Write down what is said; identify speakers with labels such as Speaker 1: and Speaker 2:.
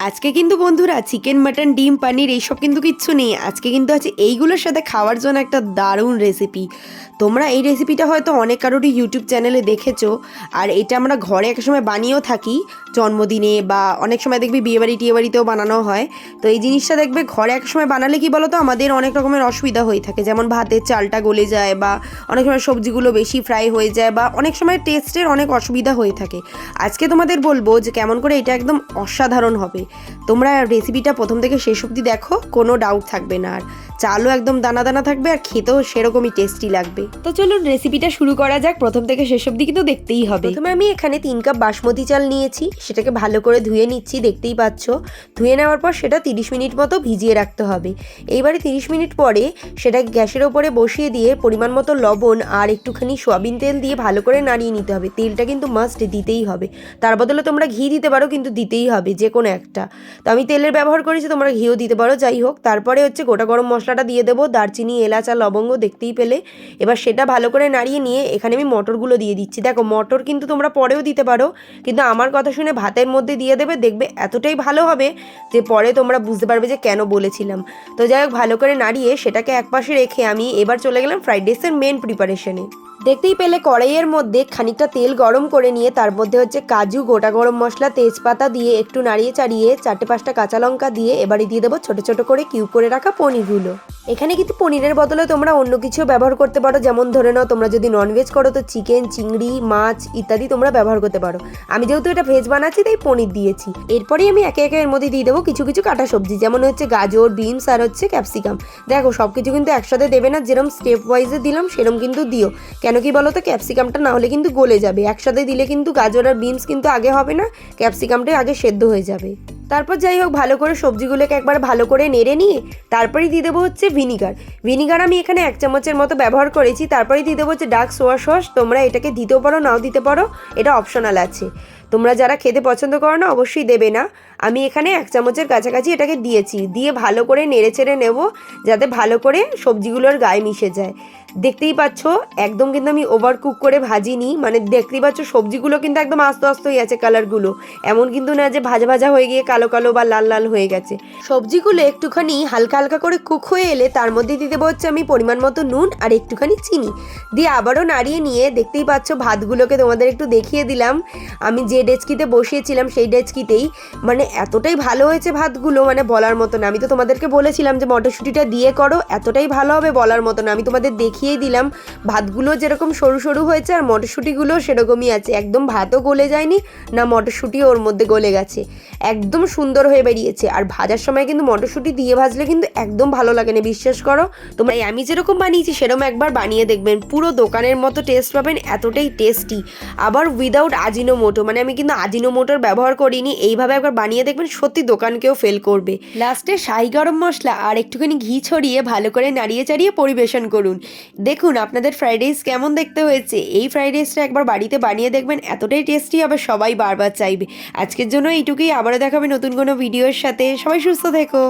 Speaker 1: আজকে কিন্তু বন্ধুরা চিকেন, মাটন, ডিম, পানির এইসব কিন্তু কিচ্ছু নেই। আজকে কিন্তু আছে এইগুলোর সাথে খাওয়ার জন্য একটা দারুণ রেসিপি তোমরা এই রেসিপিটা হয়তো অনেক কারোরই ইউটিউব চ্যানেলে দেখেছ, আর এটা আমরা ঘরে এক সময় বানিয়েও থাকি, জন্মদিনে বা অনেক সময় দেখবি বিয়েবাড়ি, টিয়েবাড়িতেও বানানো হয়। তো এই জিনিসটা দেখবে ঘরে এক সময় বানালে কি বলো তো আমাদের অনেক রকমের অসুবিধা হয়ে থাকে। যেমন ভাতের চালটা গলে যায় বা অনেক সময় সবজিগুলো বেশি ফ্রাই হয়ে যায় বা অনেক সময় টেস্টের অনেক অসুবিধা হয়ে থাকে। আজকে তোমাদের বলব যে কেমন করে এটা একদম অসাধারণ হবে। তোমরা রেসিপিটা প্রথম থেকে শেষ অবধি দেখো, কোনো ডাউট থাকবে না। আর চালও একদম দানা দানা থাকবে আর খেতেও সেরকমই টেস্টি লাগবে। তো চলুন রেসিপিটা শুরু করা যাক, প্রথম থেকে শেষ অবধি কিন্তু দেখতেই হবে। প্রথমে আমি এখানে তিন কাপ বাসমতি চাল নিয়েছি, সেটাকে ভালো করে ধুয়ে নিচ্ছি, দেখতেই পাচ্ছ। ধুয়ে নেওয়ার পর সেটা তিরিশ মিনিট মতো ভিজিয়ে রাখতে হবে। এইবারে তিরিশ মিনিট পরে সেটা গ্যাসের ওপরে বসিয়ে দিয়ে পরিমাণ মতো লবণ আর একটুখানি সোয়াবিন তেল দিয়ে ভালো করে নাড়িয়ে নিতে হবে। তেলটা কিন্তু মাস্ট দিতেই হবে। তার বদলে তোমরা ঘি দিতে পারো, কিন্তু দিতেই হবে যে কোনো একটা। তো আমি তেলের ব্যবহার করেছি, তোমরা ঘিও দিতে পারো, যাই হোক। তারপরে হচ্ছে গোটা গরম মশলাটা দিয়ে দেবো, দারচিনি, এলাচ আর লবঙ্গ দেখতেই পেলে। এবার সেটা ভালো করে নাড়িয়ে নিয়ে এখানে আমি মটরগুলো দিয়ে দিচ্ছি। দেখো, মটর কিন্তু তোমরা পরেও দিতে পারো, কিন্তু আমার কথা শুনে ভাতের মধ্যে দিয়ে দেবে, দেখবে এতটাই ভালো হবে যে পরে তোমরা বুঝতে পারবে যে কেন বলেছিলাম। তো যাই হোক, ভালো করে নাড়িয়ে সেটাকে একপাশে রেখে আমি এবার চলে গেলাম ফ্রাইড রাইসের মেন প্রিপারেশনে দেখতেই পেলে কড়াইয়ের মধ্যে খানিকটা তেল গরম করে নিয়ে, তার মধ্যে হচ্ছে কাজু, গোটা গরম মশলা, তেজপাতা দিয়ে একটু নাড়িয়ে চাড়িয়ে চারটে পাঁচটা কাঁচা লঙ্কা দিয়ে এবারে দিয়ে দেবো ছোটো ছোটো করে কিউব করে রাখা পনিরগুলো। এখানে কিন্তু পনিরের বদলে তোমরা অন্য কিছু ব্যবহার করতে পারো, যেমন ধরে নাও তোমরা যদি ননভেজ করো তো চিকেন, চিংড়ি, মাছ ইত্যাদি তোমরা ব্যবহার করতে পারো। আমি যেহেতু এটা ভেজ বানাচ্ছি, তাই পনির দিয়েছি। এরপরেই আমি একে একে এর মধ্যে দিয়ে দেবো কিছু কিছু কাটা সবজি, যেমন হচ্ছে গাজর, বিনস আর হচ্ছে ক্যাপসিকাম। দেখো সব কিছু কিন্তু একসাথে দেবে না যেরকম স্টেপ ওয়াইজে দিলাম সেরকম কিন্তু দিও। কেন কি বলো তো ক্যাপসিকামটা না হলে কিন্তু গলে যাবে। একসাথে দিলে কিন্তু গাজর আর বিনস কিন্তু আগে হবে না ক্যাপসিকামটাই আগে সেদ্ধ হয়ে যাবে। তারপর যাই হোক, ভালো করে সবজিগুলোকে একবার ভালো করে নেড়ে নিয়ে, তারপরেই দিয়ে দেবো হচ্ছে ভিনিগার ভিনিগার আমি এখানে এক চামচের মতো ব্যবহার করেছি, তারপরেই দিয়ে দেবো হচ্ছে ডার্ক সোয়া সস তোমরা এটাকে দিতেও পারো, নাও দিতে পারো, এটা অপশনাল আছে। তোমরা যারা খেতে পছন্দ করো না, অবশ্যই দেবে না। আমি এখানে এক চামচের কাছাকাছি এটাকে দিয়েছি। দিয়ে ভালো করে নেড়ে চেড়ে নেব, যাতে ভালো করে সবজিগুলোর গায়ে মিশে যায়। দেখতেই পাচ্ছ, একদম কিন্তু আমি ওভার কুক করে ভাজিনি। মানে দেখতেই পাচ্ছ, সবজিগুলো কিন্তু একদম আস্তে আস্তে হয়ে আছে কালারগুলো এমন কিন্তু না যে ভাজা ভাজা হয়ে গিয়ে কালো কালো বা লাল লাল হয়ে গেছে। সবজিগুলো একটুখানি হালকা হালকা করে কুক হয়ে এলে তার মধ্যে দিতে দেবো হচ্ছে আমি পরিমাণ মতো নুন আর একটুখানি চিনি। দিয়ে আবারও নাড়িয়ে নিয়ে দেখতেই পাচ্ছ, ভাতগুলোকে তোমাদের একটু দেখিয়ে দিলাম। আমি যে ডেচকিতে বসিয়েছিলাম, সেই ডেচকিতেই মানে এতটাই ভালো হয়েছে ভাতগুলো মানে বলার মতো না আমি তো তোমাদেরকে বলেছিলাম যে মটরশুঁটিটা দিয়ে করো, এতটাই ভালো হবে বলার মতো না আমি তোমাদের দেখিয়েই দিলাম, ভাতগুলো যেরকম সরু সরু হয়েছে আর মটরশুঁটিগুলো সেরকমই আছে। একদম ভাতও গলে যায়নি, না মটরশুঁটিও ওর মধ্যে গলে গেছে। একদম সুন্দর হয়ে বেরিয়েছে। আর ভাজার সময় কিন্তু মটরশুঁটি দিয়ে ভাজলে কিন্তু একদম ভালো লাগে না, বিশ্বাস করো। তোমরা আমি যেরকম বানিয়েছি, সেরকম একবার বানিয়ে দেখবেন। পুরো দোকানের মতো টেস্ট পাবেন, এতটাই টেস্টি আবার উইদাউট আজিনো মোটো মানে আমি কিন্তু আজিনো মোটর ব্যবহার করিনি, এইভাবে একবার বানিয়ে দেখবেন সত্যি দোকানকেও ফেল করবে। লাস্টে শাহি গরম মশলা আর একটুখানি ঘি ছড়িয়ে ভালো করে নাড়িয়ে চাড়িয়ে পরিবেশন করুন। দেখুন আপনাদের ফ্রাইড রাইস কেমন দেখতে হয়েছে। এই ফ্রাইড রাইসটা একবার বাড়িতে বানিয়ে দেখবেন, এতটাই টেস্টি হবে, সবাই বারবার চাইবে। আজকের জন্য এইটুকুই, আবারও দেখাবে নতুন কোনো ভিডিওর সাথে। সবাই সুস্থ থেকো।